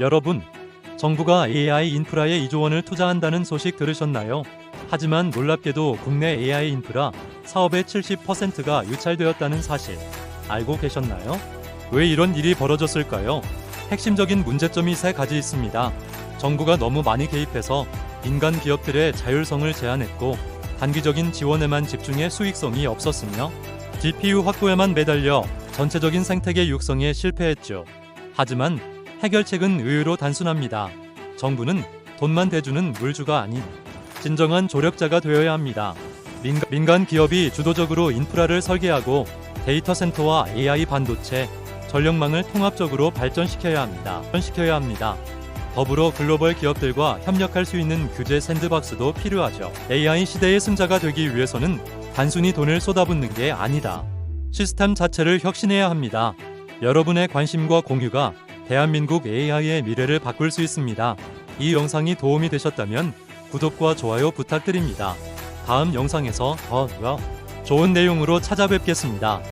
여러분, 정부가 AI 인프라에 2조 원을 투자한다는 소식 들으셨나요? 하지만 놀랍게도 국내 AI 인프라 사업의 70%가 유찰되었다는 사실 알고 계셨나요? 왜 이런 일이 벌어졌을까요? 핵심적인 문제점이 세 가지 있습니다. 정부가 너무 많이 개입해서 민간 기업들의 자율성을 제한했고 단기적인 지원에만 집중해 수익성이 없었으며 GPU 확보에만 매달려 전체적인 생태계 육성에 실패했죠. 하지만 해결책은 의외로 단순합니다. 정부는 돈만 대주는 물주가 아닌 진정한 조력자가 되어야 합니다. 민간, 기업이 주도적으로 인프라를 설계하고 데이터 센터와 AI 반도체, 전력망을 통합적으로 발전시켜야 합니다. 발전시켜야 합니다. 더불어 글로벌 기업들과 협력할 수 있는 규제 샌드박스도 필요하죠. AI 시대의 승자가 되기 위해서는 단순히 돈을 쏟아붓는 게 아니다. 시스템 자체를 혁신해야 합니다. 여러분의 관심과 공유가 대한민국 AI의 미래를 바꿀 수 있습니다. 이 영상이 도움이 되셨다면 구독과 좋아요 부탁드립니다. 다음 영상에서 더 좋은 내용으로 찾아뵙겠습니다.